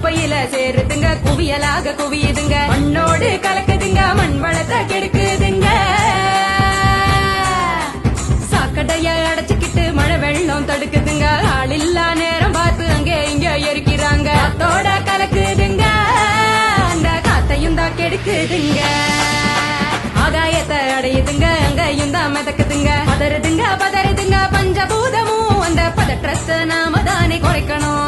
குப்பையில சேருதுங்க குவியலாக குவியுதுங்க. மண்ணோடு கலக்குதுங்க மண் வளத்தை கெடுக்குதுங்க. சாக்கடைய அடைச்சுக்கிட்டு மழை வெள்ளம் தடுக்குதுங்க. ஆளில்லா நேரம் பார்த்து அங்க இங்க எரிக்கிறாங்க காத்தோட கலக்குதுங்க. அந்த காத்தையும் தான் கெடுக்குதுங்க. ஆகாயத்தை அடையுதுங்க அங்கையும் தான் மிதக்குதுங்க. பதறுதுங்க பதறுதுங்க பஞ்சபூதமும். அந்த பதற்றத்தை நாம தானே குறைக்கணும்.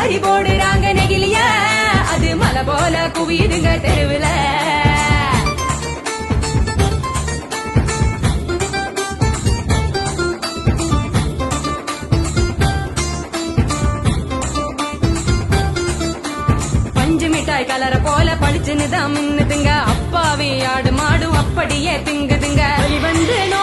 மாறி போடுறாங்க நெகிலிய அது மலை போல குவியுதுங்க தெருவுல. பஞ்சு மிட்டாய் கலர போல பளிச்சுன்னு தான் மின்னுதுங்க அப்பாவே ஆடு மாடு அப்படியே திங்குதுங்க. வந்து நோ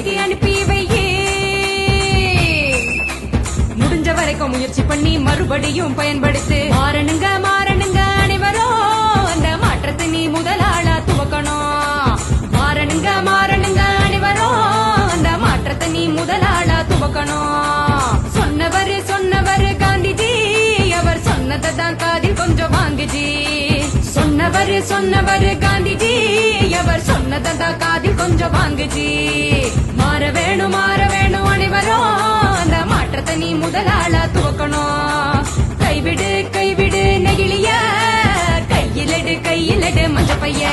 செய்தி அனுப்பி வையே. முடிஞ்ச வரைக்கும் முயற்சி பண்ணி மறுபடியும் பயன்படுத்து. மாறணுங்க மாறணுங்க அனைவரும் அந்த மாற்றத்தை நீ முதலாளா துவக்கணும். மாறணுங்க மாறணுங்க அனைவரும் அந்த மாற்றத்தை நீ முதலாளா துவக்கணும். சொன்னவர் சொன்னவர் காந்திஜி அவர் சொன்னதை தான் காதில் கொஞ்சம் வாங்குஜி. சொன்னவர் சொன்னவர் காந்திஜி அவர் சொன்னதை தான் காதில் கொஞ்சம் வாங்குஜி. முதலாள துவக்கணும் கைவிடு கைவிடு நெகிழிய. கையிலடு கையிலடு மஞ்சப்பைய.